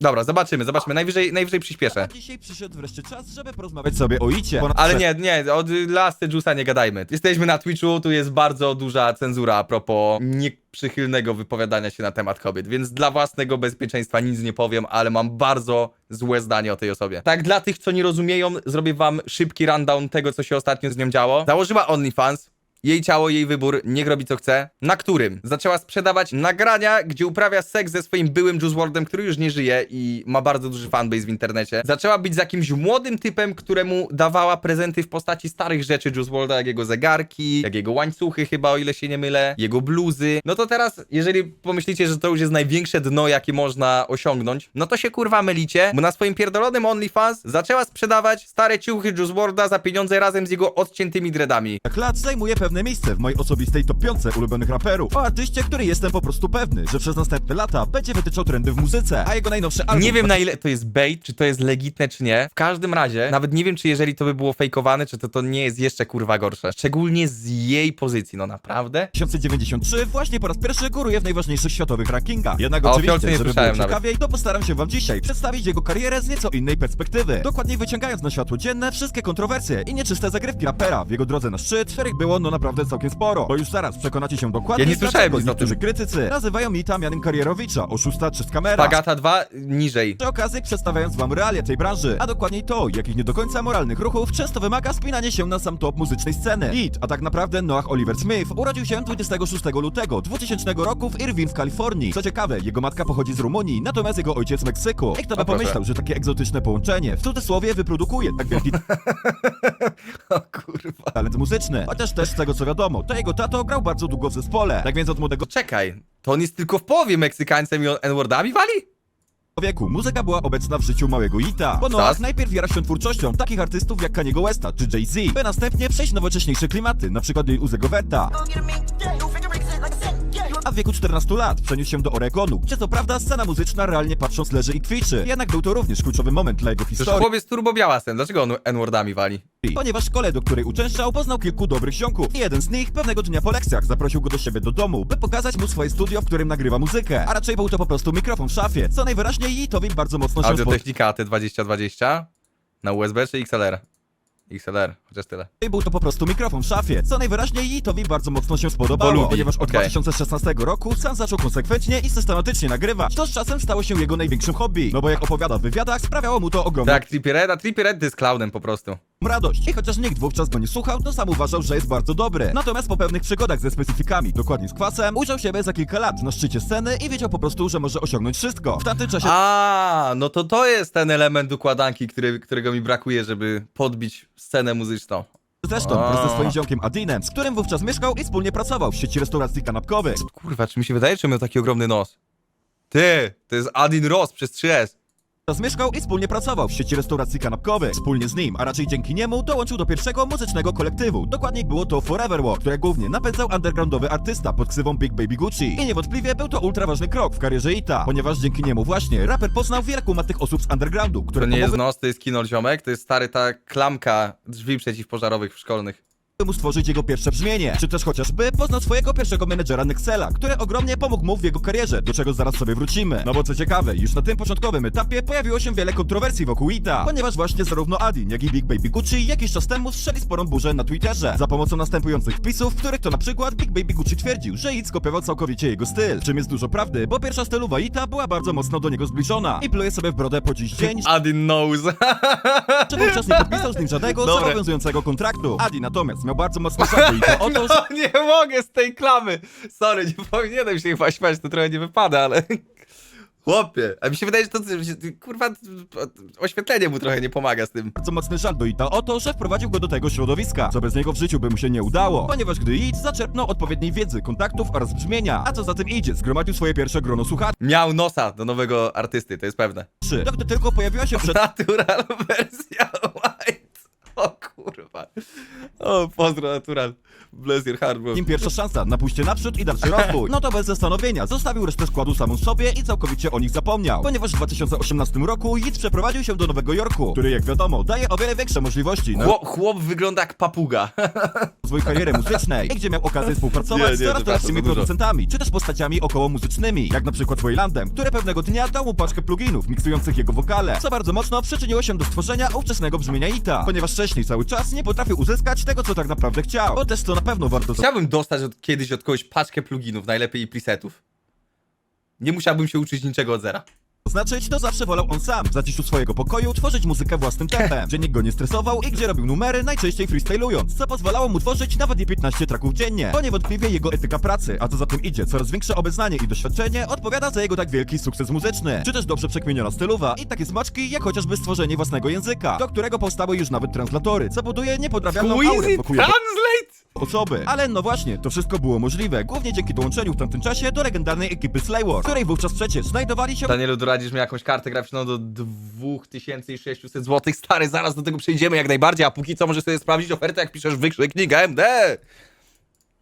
Dobra, zobaczymy, zobaczymy. Najwyżej, najwyżej przyspieszę. A dzisiaj przyszedł wreszcie czas, żeby porozmawiać sobie o Icie. Ponad Ale nie, nie, od Lasty Juice'a nie gadajmy. Jesteśmy na Twitchu, tu jest bardzo duża cenzura a propos nieprzychylnego wypowiadania się na temat kobiet, więc dla własnego bezpieczeństwa nic nie powiem, ale mam bardzo złe zdanie o tej osobie. Tak, dla tych, co nie rozumieją, zrobię wam szybki rundown tego, co się ostatnio z nią działo. Założyła OnlyFans, jej ciało, jej wybór, niech robi co chce. Na którym zaczęła sprzedawać nagrania, gdzie uprawia seks ze swoim byłym Juice WRLDem, który już nie żyje i ma bardzo duży fanbase w internecie. Zaczęła być z jakimś młodym typem, któremu dawała prezenty w postaci starych rzeczy Juice WRLDa, jak jego zegarki, jak jego łańcuchy chyba, o ile się nie mylę, jego bluzy. No to teraz, jeżeli pomyślicie, że to już jest największe dno, jakie można osiągnąć, no to się kurwa mylicie, bo na swoim pierdolonym OnlyFans zaczęła sprzedawać stare ciuchy Juice WRLDa za pieniądze razem z jego odciętymi dreadami. lat zajmuje pewne miejsce w mojej osobistej top 5 ulubionych raperów. O artyście, który jestem po prostu pewny, że przez następne lata będzie wytyczał trendy w muzyce. A jego najnowszy album... Nie wiem na ile to jest bait, czy to jest legitne, czy nie. W każdym razie, nawet nie wiem, czy jeżeli to by było fejkowane, czy to, to nie jest jeszcze kurwa gorsze. Szczególnie z jej pozycji, no naprawdę. 2093 właśnie po raz pierwszy góruje w najważniejszych światowych rankingach. Jednak A o oczywiście, Fiolce nie żeby było słyszałem nawet. ciekawiej, to postaram się wam dzisiaj przedstawić jego karierę z nieco innej perspektywy. Dokładniej wyciągając na światło dzienne wszystkie kontrowersje i nieczyste zagrywki rapera w jego drodze na szczyt, których było no naprawdę całkiem sporo. Bo już zaraz przekonacie się dokładnie, Ja nie słyszałem dlaczego nic o niektórzy tym. krytycy nazywają Mita mianem karierowicza, oszusta czy skamera. Pagata 2 niżej. Przy okazji przedstawiając wam realia tej branży, a dokładniej to, jakich nie do końca moralnych ruchów często wymaga spinanie się na sam top muzycznej sceny. Hit, a tak naprawdę Noah Oliver Smith urodził się 26 lutego 2000 roku w Irvine w Kalifornii. Co ciekawe, jego matka pochodzi z Rumunii, natomiast jego ojciec z Meksyku. I kto by proszę. pomyślał, że takie egzotyczne połączenie w cudzysłowie wyprodukuje tak wielki O kurwa. Talent muzyczny. Chociaż też z tego co wiadomo, to jego tato grał bardzo długo w zespole. Tak więc od młodego Czekaj, to on jest tylko w połowie Meksykańcem i on N-wordami wali? wieku muzyka była obecna w życiu małego Ita. Bo Noah najpierw jara się twórczością takich artystów jak Kaniego Westa czy Jay-Z, by następnie przejść nowocześniejsze klimaty, na przykład jej Uzego. A w wieku 14 lat przeniósł się do Oregonu, gdzie co prawda scena muzyczna realnie patrząc leży i kwiczy. Jednak był to również kluczowy moment dla jego Przecież historii. chłopiec turbo białasem, dlaczego on N-wordami wali? Ponieważ w szkole, do której uczęszczał, poznał kilku dobrych ziomków. I jeden z nich pewnego dnia po lekcjach zaprosił go do siebie do domu, by pokazać mu swoje studio, w którym nagrywa muzykę. A raczej był to po prostu mikrofon w szafie, co najwyraźniej Jitowi bardzo mocno się spodobało. Audiotechnika AT2020 na USB czy XLR? XLR, chociaż tyle. I był to po prostu mikrofon w szafie, co najwyraźniej Jitowi bardzo mocno się spodobało, Bo lubi, ponieważ od okej. 2016 roku sam zaczął konsekwentnie i systematycznie nagrywać. To z czasem stało się jego największym hobby, no bo jak opowiada w wywiadach, sprawiało mu to ogromną Tak, Trippie Red, a Trippie Red jest clownem po prostu. Radość. I chociaż nikt wówczas go nie słuchał, to sam uważał, że jest bardzo dobry. Natomiast po pewnych przygodach ze specyfikami, dokładnie z kwasem, ujrzał siebie za kilka lat na szczycie sceny i wiedział po prostu, że może osiągnąć wszystko. W tamtym czasie A, no to to jest ten element układanki, który, którego mi brakuje, żeby podbić scenę muzyczną. zresztą wraz ze swoim ziomkiem Adinem, z którym wówczas mieszkał i wspólnie pracował w sieci restauracji kanapkowych. Kurwa, czy mi się wydaje, że miał taki ogromny nos? Ty, to jest Adin Ross przez 3S. Wówczas mieszkał i wspólnie pracował w sieci restauracji kanapkowych. Wspólnie z nim, a raczej dzięki niemu, dołączył do pierwszego muzycznego kolektywu. Dokładniej było to Forever Walk, które głównie napędzał undergroundowy artysta pod ksywą Big Baby Gucci. I niewątpliwie był to ultra ważny krok w karierze Ita, ponieważ dzięki niemu właśnie raper poznał wiele kumatych osób z undergroundu, które To nie jest nos, to jest kinol ziomek, to jest stary ta klamka drzwi przeciwpożarowych w szkolnych. Mu stworzyć jego pierwsze brzmienie. Czy też chociażby poznał swojego pierwszego menedżera Nexela, który ogromnie pomógł mu w jego karierze, do czego zaraz sobie wrócimy. No bo co ciekawe, już na tym początkowym etapie pojawiło się wiele kontrowersji wokół Ita, ponieważ właśnie zarówno Adin, jak i Big Baby Gucci jakiś czas temu strzeli sporą burzę na Twitterze za pomocą następujących wpisów, w których to na przykład Big Baby Gucci twierdził, że It skopiował całkowicie jego styl, czym jest dużo prawdy, bo pierwsza stylowa Ita była bardzo mocno do niego zbliżona i pluje sobie w brodę po dziś dzień, Adin knows. że wówczas nie podpisał z nim żadnego Dobre. zobowiązującego kontraktu. Adi natomiast miał bardzo do Ita o to, że No nie mogę z tej klamy. Sorry, nie powinienem się chyba śmiać, to trochę nie wypada, ale... Chłopie, a mi się wydaje, że to, kurwa, oświetlenie mu trochę nie pomaga z tym. bardzo mocny żal do Ita o to, że wprowadził go do tego środowiska, co bez niego w życiu by mu się nie udało, ponieważ gdy It zaczerpnął odpowiedniej wiedzy, kontaktów oraz brzmienia, a co za tym idzie, zgromadził swoje pierwsze grono słuchaczy, Miał nosa do nowego artysty, to jest pewne. to gdy tylko pojawiła się przed Natural wersja white. O kurwa. O, pozdro natural. Bless your heart, bro. Im pierwsza szansa na pójście naprzód i dalszy rozwój. No to bez zastanowienia zostawił resztę składu samą sobie i całkowicie o nich zapomniał. Ponieważ w 2018 roku Yit przeprowadził się do Nowego Jorku, który jak wiadomo daje o wiele większe możliwości na Chłop, chłop wygląda jak papuga. rozwój kariery muzycznej, gdzie miał okazję współpracować Nie, z nie, coraz to lepszymi dużo. producentami, czy też postaciami około muzycznymi, jak na przykład Waylandem, który pewnego dnia dał mu paczkę pluginów miksujących jego wokale, co bardzo mocno przyczyniło się do stworzenia ówczesnego brzmienia Ita, ponieważ cały czas nie potrafił uzyskać tego, co tak naprawdę chciał, bo też to na pewno warto Chciałbym dostać od, kiedyś od kogoś paczkę pluginów, najlepiej i presetów. Nie musiałbym się uczyć niczego od zera. Znaczyć, to zawsze wolał on sam, w zaciszu swojego pokoju, tworzyć muzykę własnym tempem, gdzie nikt go nie stresował i gdzie robił numery, najczęściej freestylując, co pozwalało mu tworzyć nawet nie 15 traków dziennie. To niewątpliwie jego etyka pracy, a co za tym idzie, coraz większe obeznanie i doświadczenie odpowiada za jego tak wielki sukces muzyczny, czy też dobrze przekminiona stylowa i takie smaczki, jak chociażby stworzenie własnego języka, do którego powstały już nawet translatory, co buduje niepodrabialną aurę wokół jego Translate! osoby. Ale no właśnie, to wszystko było możliwe, głównie dzięki dołączeniu w tamtym czasie do legendarnej ekipy Slaywar, której wówczas przecież znajdowali się Danielu, doradzisz mi jakąś kartę graficzną do 2600 zł. Stary, zaraz do tego przejdziemy jak najbardziej, a póki co możesz sobie sprawdzić ofertę, jak piszesz wykrzyknik AMD.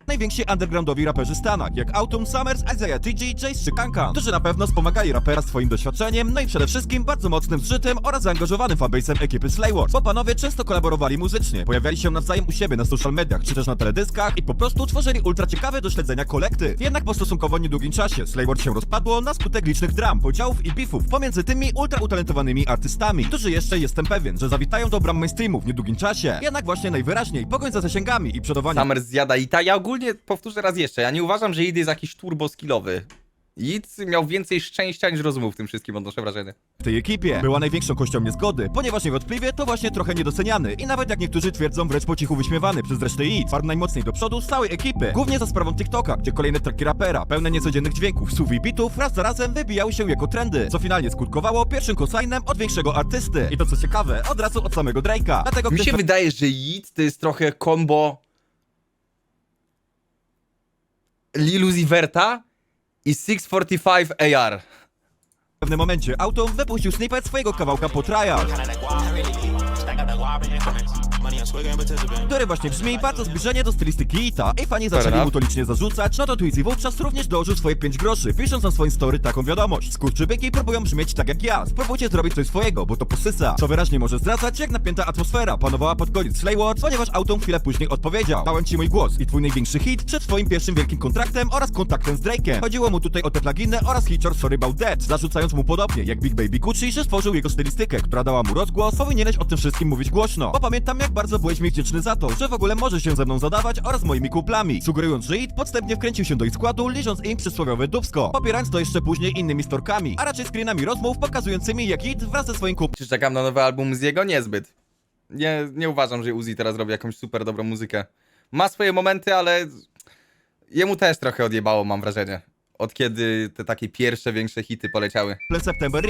Najwięksi undergroundowi raperzy Stanach, jak Autumn Summers, Isaiah TG, Jace czy Kankan, którzy na pewno wspomagali rapera swoim doświadczeniem, no i przede wszystkim bardzo mocnym zżytem oraz zaangażowanym fanbase'em ekipy Slaywars, bo panowie często kolaborowali muzycznie, pojawiali się nawzajem u siebie na social mediach, czy też na teledyskach i po prostu tworzyli ultra ciekawe do śledzenia kolektyw. Jednak po stosunkowo niedługim czasie Slaywars się rozpadło na skutek licznych dram, podziałów i beefów pomiędzy tymi ultra utalentowanymi artystami, którzy jeszcze jestem pewien, że zawitają do bram mainstreamu w niedługim czasie. Jednak właśnie najwyraźniej pogoń za zasięgami i przodowanie Summer zjada. Ja ogólnie powtórzę raz jeszcze, ja nie uważam, że Id jest jakiś turbo skillowy. Id miał więcej szczęścia niż rozumu w tym wszystkim, odnoszę wrażenie. w tej ekipie była największą kością niezgody, ponieważ niewątpliwie to właśnie trochę niedoceniany i nawet jak niektórzy twierdzą wręcz po cichu wyśmiewany przez resztę IT, farm najmocniej do przodu z całej ekipy, głównie za sprawą TikToka, gdzie kolejne traki rapera, pełne niecodziennych dźwięków, słów i bitów raz za razem wybijały się jako trendy, co finalnie skutkowało pierwszym cosignem od większego artysty. I to co ciekawe, od razu od samego Drake'a. Dlatego Mi się wydaje, że Id to jest trochę combo Lil Uzi Verta i 645 AR. w pewnym momencie Autumn wypuścił snippet swojego kawałka po trial. Który właśnie brzmi bardzo zbliżenie do stylistyki Ita i fani zaczęli mu to licznie zarzucać, no to Twizy wówczas również dołożył swoje 5 groszy, pisząc na swoim story taką wiadomość. Skurczybyki próbują brzmieć tak jak ja, spróbujcie zrobić coś swojego, bo to posysa. Co wyraźnie może zdradzać, jak napięta atmosfera panowała pod koniec Slayward, ponieważ Autumn chwilę później odpowiedział. Dałem ci mój głos i twój największy hit przed twoim pierwszym wielkim kontraktem oraz kontaktem z Drake'em. Chodziło mu tutaj o te pluginy oraz hicior Sorry About That, zarzucając mu podobnie jak Big Baby Gucci, że stworzył jego stylistykę, która dała mu rozgłos, powinieneś o tym wszystkim mówić głośno. Bo pamiętam jak bardzo byłeś mi wdzięczny za to, że w ogóle możesz się ze mną zadawać oraz moimi kumplami, sugerując, że It podstępnie wkręcił się do ich składu, licząc im przysłowiowe dubsko, popierając to jeszcze później innymi storkami, a raczej screenami rozmów pokazującymi jak It wraz ze swoim kumplem Czy czekam na nowy album z jego? Niezbyt. Nie, nie uważam, że Uzi teraz robi jakąś super dobrą muzykę. Ma swoje momenty, ale jemu też trochę odjebało, mam wrażenie. Od kiedy te takie pierwsze, większe hity poleciały. September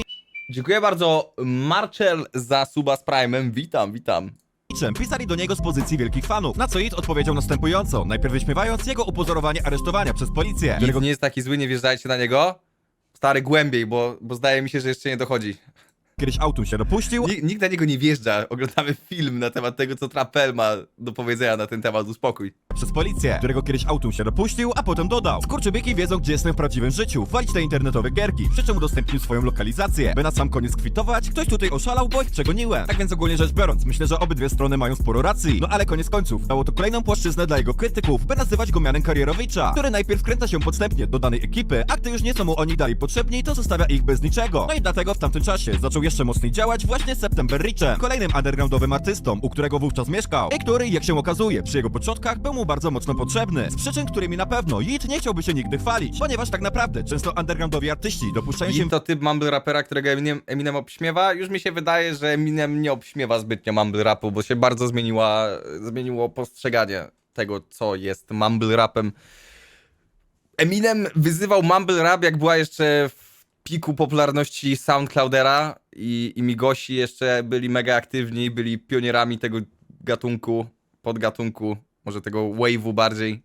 Dziękuję bardzo Marcel za suba z Prime'em. Witam, witam. Pisali do niego z pozycji wielkich fanów, na co It odpowiedział następująco, najpierw wyśmiewając jego upozorowanie aresztowania przez policję, Nic nie jest taki zły, nie wjeżdżajcie na niego. Stary, głębiej, bo, bo zdaje mi się, że jeszcze nie dochodzi. Kiedyś Autumn się dopuścił, Nikt, nikt na niego nie wjeżdża. Oglądamy film na temat tego, co Trapel ma do powiedzenia na ten temat. Uspokój. przez policję, którego kiedyś Autumn się dopuścił, a potem dodał. Skurczybyki wiedzą, gdzie jestem w prawdziwym życiu, walić te internetowe gierki, przy czym udostępnił swoją lokalizację. By na sam koniec kwitować, ktoś tutaj oszalał, bo ich przegoniłem. Tak więc ogólnie rzecz biorąc, myślę, że obydwie strony mają sporo racji. No ale koniec końców, dało to kolejną płaszczyznę dla jego krytyków, by nazywać go mianem karierowicza, który najpierw wkręca się podstępnie do danej ekipy, a gdy już nie są mu oni dalej potrzebni, to zostawia ich bez niczego. No i dlatego w tamtym czasie zaczął jeszcze mocniej działać właśnie September Richem, kolejnym undergroundowym artystą, u którego wówczas mieszkał i który, jak się okazuje, przy jego początkach był mu bardzo mocno potrzebny, z przyczyn, którymi na pewno Yit nie chciałby się nigdy chwalić, ponieważ tak naprawdę często undergroundowi artyści dopuszczają się I to typ mumble rapera, którego Eminem, Eminem obśmiewa. Już mi się wydaje, że Eminem nie obśmiewa zbytnio mumble rapu, bo się bardzo zmieniła, zmieniło postrzeganie tego, co jest mumble rapem. Eminem wyzywał mumble rap, jak była jeszcze w piku popularności SoundCloudera i, i Migosi jeszcze byli mega aktywni, byli pionierami tego gatunku, podgatunku, może tego wave'u bardziej.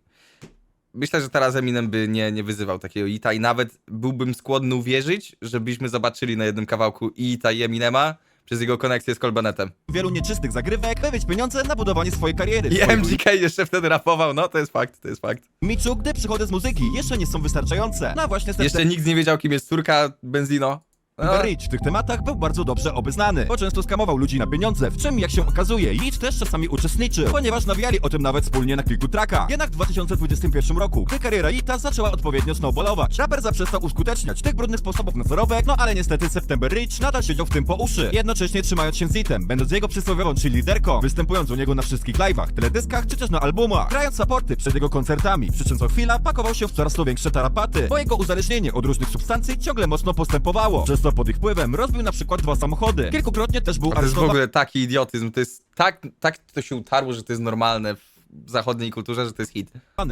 Myślę, że teraz Eminem by nie, nie wyzywał takiego Ita i nawet byłbym skłonny uwierzyć, żebyśmy zobaczyli na jednym kawałku Ita i Eminema, przez jego konekcję z Colbenetem. wielu nieczystych zagrywek, by mieć pieniądze na budowanie swojej kariery. I Swojego MGK jeszcze wtedy rapował, no to jest fakt, to jest fakt. Miczu, gdy przychody z muzyki jeszcze nie są wystarczające. No właśnie Jeszcze nikt nie wiedział, kim jest córka Benzino. Rich w tych tematach był bardzo dobrze obeznany, bo często skamował ludzi na pieniądze, w czym jak się okazuje, Rich też czasami uczestniczył, ponieważ nawijali o tym nawet wspólnie na kilku trackach. Jednak w 2021 roku, gdy kariera Ita zaczęła odpowiednio snowballować, raper zaprzestał uskuteczniać tych brudnych sposobów na zarobek, no ale niestety September Rich nadal siedział w tym po uszy, jednocześnie trzymając się z Item, będąc jego przysłowiową cheerleaderką, występując u niego na wszystkich live'ach, teledyskach czy też na albumach, grając supporty przed jego koncertami, przy czym co chwila pakował się w coraz to większe tarapaty, bo jego uzależnienie od różnych substancji ciągle mocno postępowało, przez co pod ich wpływem rozbił na przykład dwa samochody. Kilkukrotnie też był to jest w aresztowany. ogóle taki idiotyzm, to jest tak, tak to się utarło, że to jest normalne w zachodniej kulturze, że to jest hit.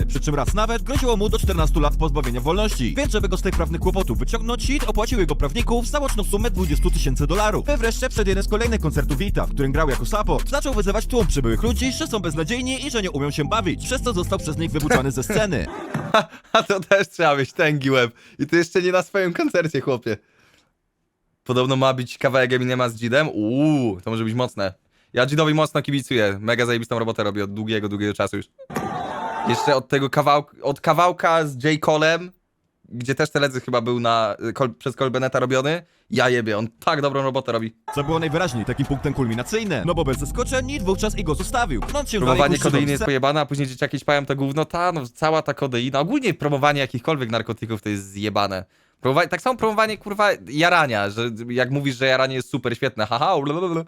Przy czym raz nawet groziło mu do 14 lat pozbawienia wolności. Więc żeby go z tej prawnych kłopotów wyciągnąć, Hit opłacił jego prawników za łączną sumę 20 tysięcy dolarów. By wreszcie przed jeden z kolejnych koncertów Vita, w którym grał jako support, zaczął wyzywać tłum przybyłych ludzi, że są beznadziejni i że nie umią się bawić, przez co został przez nich wybuczany ze sceny. A to też trzeba mieć tęgi łeb. I to jeszcze nie na swoim koncercie, chłopie. Podobno ma być kawałek Eminema z Jidem. Uuu, to może być mocne. Ja Jidowi mocno kibicuję. Mega zajebistą robotę robi od długiego, długiego czasu już. Jeszcze od tego kawałka, od kawałka z J. Colem, gdzie też teledysk chyba był na, kol, przez Colbeneta robiony. Ja jebie, on tak dobrą robotę robi. Co było najwyraźniej takim punktem kulminacyjnym. No bo bez zaskoczeń Nit wówczas i go zostawił. Się dalej Promowanie szczytom kodeiny jest pojebane, a później dzieciaki śpają to gówno. Ta, no cała ta kodeina. Ogólnie promowanie jakichkolwiek narkotyków to jest zjebane. Tak samo promowanie, kurwa, jarania, że jak mówisz, że jaranie jest super świetne, haha, blablabla.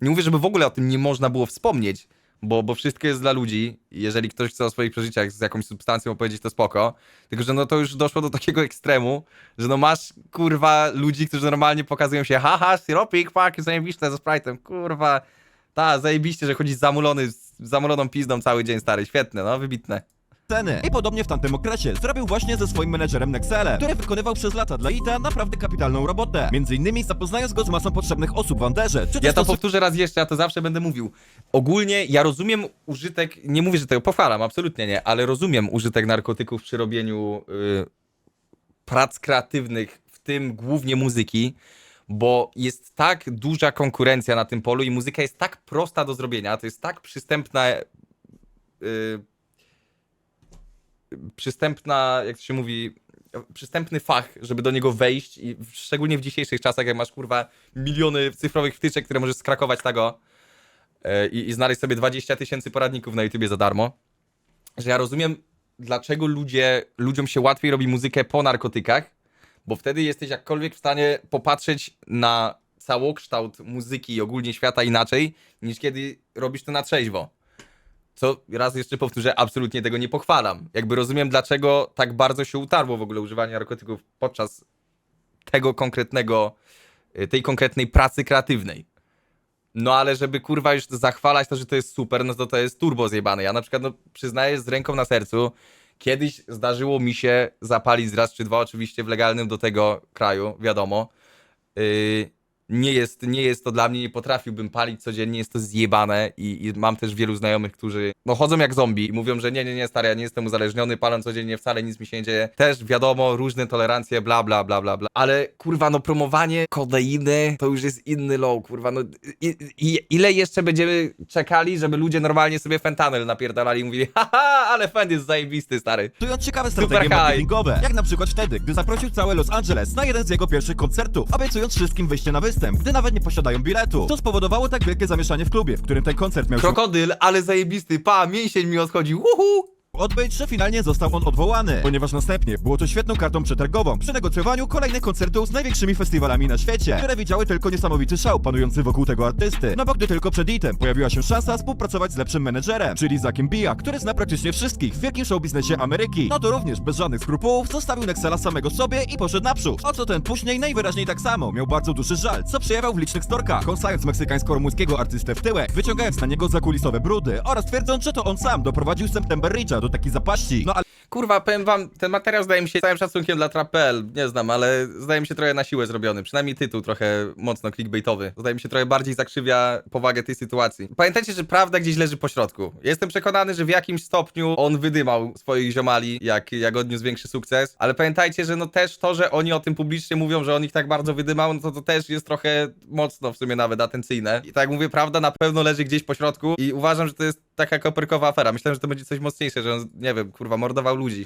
Nie mówię, żeby w ogóle o tym nie można było wspomnieć, bo, bo wszystko jest dla ludzi. Jeżeli ktoś chce o swoich przeżyciach z jakąś substancją opowiedzieć, to spoko. Tylko, że no to już doszło do takiego ekstremu, że no masz, kurwa, ludzi, którzy normalnie pokazują się, haha, syropik, fuck, zajebiste ze Sprite'em, kurwa. Ta, zajebiście, że chodzisz zamulony, z zamuloną pizdą cały dzień, stary, świetne, no, wybitne. Sceny. I podobnie w tamtym okresie zrobił właśnie ze swoim menedżerem Nexelem, który wykonywał przez lata dla Ita naprawdę kapitalną robotę. Między innymi zapoznając go z masą potrzebnych osób w Anderze, czy Ja to osób- powtórzę raz jeszcze, ja to zawsze będę mówił. Ogólnie ja rozumiem użytek, nie mówię, że tego pochwalam, absolutnie nie, ale rozumiem użytek narkotyków przy robieniu y, prac kreatywnych, w tym głównie muzyki, bo jest tak duża konkurencja na tym polu i muzyka jest tak prosta do zrobienia, to jest tak przystępna. y, przystępna, jak to się mówi, przystępny fach, żeby do niego wejść i szczególnie w dzisiejszych czasach, jak masz kurwa miliony cyfrowych wtyczek, które możesz skrakować tego i, i znaleźć sobie 20 tysięcy poradników na YouTubie za darmo, że ja rozumiem, dlaczego ludzie, ludziom się łatwiej robi muzykę po narkotykach, bo wtedy jesteś jakkolwiek w stanie popatrzeć na całokształt muzyki i ogólnie świata inaczej, niż kiedy robisz to na trzeźwo. Co raz jeszcze powtórzę, absolutnie tego nie pochwalam. Jakby rozumiem, dlaczego tak bardzo się utarło w ogóle używanie narkotyków podczas tego konkretnego, y, tej konkretnej pracy kreatywnej. No ale żeby kurwa już zachwalać to, że to jest super, no to to jest turbo zjebane. Ja na przykład, no przyznaję z ręką na sercu, kiedyś zdarzyło mi się zapalić raz czy dwa, oczywiście w legalnym do tego kraju, wiadomo. Yy, nie jest, nie jest to dla mnie, nie potrafiłbym palić codziennie, jest to zjebane i, i mam też wielu znajomych, którzy no chodzą jak zombie i mówią, że nie, nie, nie, stary, ja nie jestem uzależniony, palę codziennie, wcale nic mi się nie dzieje. Też wiadomo, różne tolerancje, bla, bla, bla, bla, bla. Ale kurwa, no promowanie kodeiny to już jest inny low, kurwa, no i, i, ile jeszcze będziemy czekali, żeby ludzie normalnie sobie fentanyl napierdalali i mówili, haha, ale fen jest zajebisty, stary. Stojąc ciekawe strategie marketingowe, jak na przykład wtedy, gdy zaprosił całe Los Angeles na jeden z jego pierwszych koncertów, obiecując wszystkim wyjście na występ, gdy nawet nie posiadają biletu. To spowodowało tak wielkie zamieszanie w klubie, w którym ten koncert miał się Krokodyl, ale zajebisty, pa, mięsień mi odchodzi, uhu! Odbyć, że finalnie został on odwołany, ponieważ następnie było to świetną kartą przetargową przy negocjowaniu kolejnych koncertów z największymi festiwalami na świecie, które widziały tylko niesamowity szał panujący wokół tego artysty. No bo gdy tylko przed item pojawiła się szansa współpracować z lepszym menedżerem, czyli Zakiem Bia, który zna praktycznie wszystkich w wielkim showbiznesie Ameryki, no to również bez żadnych skrupułów zostawił Nexela samego sobie i poszedł naprzód. O co ten później najwyraźniej tak samo, miał bardzo duży żal, co przejawiał w licznych storkach, kąsając meksykańsko-rumuńskiego artystę w tyłek, wyciągając na niego zakulisowe brudy oraz twierdząc, że to on sam doprowadził September Richa do takiej zapaści. No ale kurwa, powiem wam, ten materiał zdaje mi się, całym szacunkiem dla Trap.pl, nie znam, ale zdaje mi się trochę na siłę zrobiony. Przynajmniej tytuł trochę mocno clickbaitowy. Zdaje mi się trochę bardziej zakrzywia powagę tej sytuacji. Pamiętajcie, że prawda gdzieś leży po środku. Jestem przekonany, że w jakimś stopniu on wydymał swoich ziomali, jak, jak odniósł większy sukces, ale pamiętajcie, że no też to, że oni o tym publicznie mówią, że on ich tak bardzo wydymał, no to to też jest trochę mocno w sumie nawet atencyjne. I tak jak mówię, prawda na pewno leży gdzieś po środku i uważam, że to jest taka koperkowa afera. Myślałem, że to będzie coś mocniejsze, że on, nie wiem, kurwa, mordował ludzi.